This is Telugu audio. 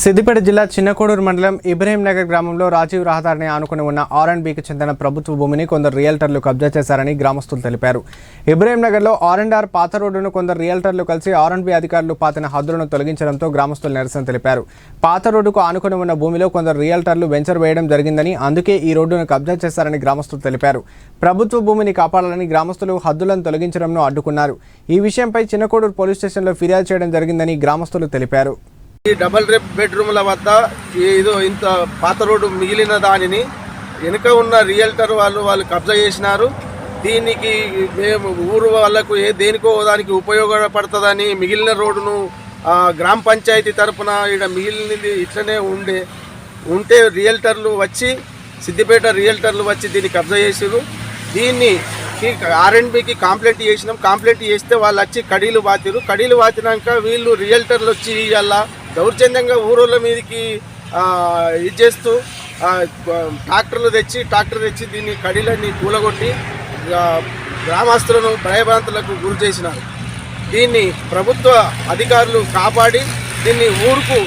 సిద్దిపేట జిల్లా చిన్నకోడూరు మండలం ఇబ్రహీం నగర్ గ్రామంలో రాజీవ్ రహదారిని ఆనుకుని ఉన్న ఆర్ అండ్ బికి చెందిన ప్రభుత్వ భూమిని కొందరు రియల్టర్లు కబ్జా చేశారని గ్రామస్తులు తెలిపారు. ఇబ్రహీం నగర్లో ఆర్ అండ్ ఆర్ పాత రోడ్డును కొందరు రియల్టర్లు కలిసి ఆర్ అండ్ బి అధికారులు పాతిన హద్దులను తొలగించడంతో గ్రామస్తులు నిరసన తెలిపారు. పాత రోడ్డుకు ఆనుకుని ఉన్న భూమిలో కొందరు రియల్టర్లు వెంచర్ వేయడం జరిగిందని అందుకే ఈ రోడ్డును కబ్జా చేశారని గ్రామస్తులు తెలిపారు. ప్రభుత్వ భూమిని కాపాడాలని గ్రామస్తులు హద్దులను తొలగించడంను అడ్డుకున్నారు. ఈ విషయంపై చిన్నకోడూరు పోలీస్ స్టేషన్లో ఫిర్యాదు చేయడం జరిగిందని గ్రామస్తులు తెలిపారు. ఈ డబల్ రేప్ బెడ్రూమ్ల వద్ద ఏదో ఇంత పాత రోడ్డు మిగిలిన దానిని వెనుక ఉన్న రియల్టర్ వాళ్ళు వాళ్ళు కబ్జా చేసినారు. దీనికి మేము ఊరు వాళ్ళకు ఏ దేనికో దానికి ఉపయోగపడుతుందని మిగిలిన రోడ్డును గ్రామ పంచాయతీ తరపున ఇక్కడ మిగిలినది ఇట్లనే ఉండే ఉంటే రియల్టర్లు వచ్చి సిద్దిపేట రియల్టర్లు వచ్చి దీన్ని కబ్జా చేసారు దీన్ని ఆర్ఎండ్బికి కంప్లైంట్ చేసినాం. కంప్లైంట్ చేస్తే వాళ్ళు వచ్చి కడీలు బాతిరు కడీలు బాతినాక వీళ్ళు రియల్టర్లు వచ్చి ఇవాళ దౌర్జన్యంగా ఊరోళ్ళ మీదకి ఇది చేస్తూ ట్రాక్టర్లు తెచ్చి ట్రాక్టర్ తెచ్చి దీన్ని కడీలన్నీ కూలగొట్టి గ్రామస్తులను భయభ్రాంతులకు గురి చేసినారు. దీన్ని ప్రభుత్వ అధికారులు కాపాడి దీన్ని ఊరుకు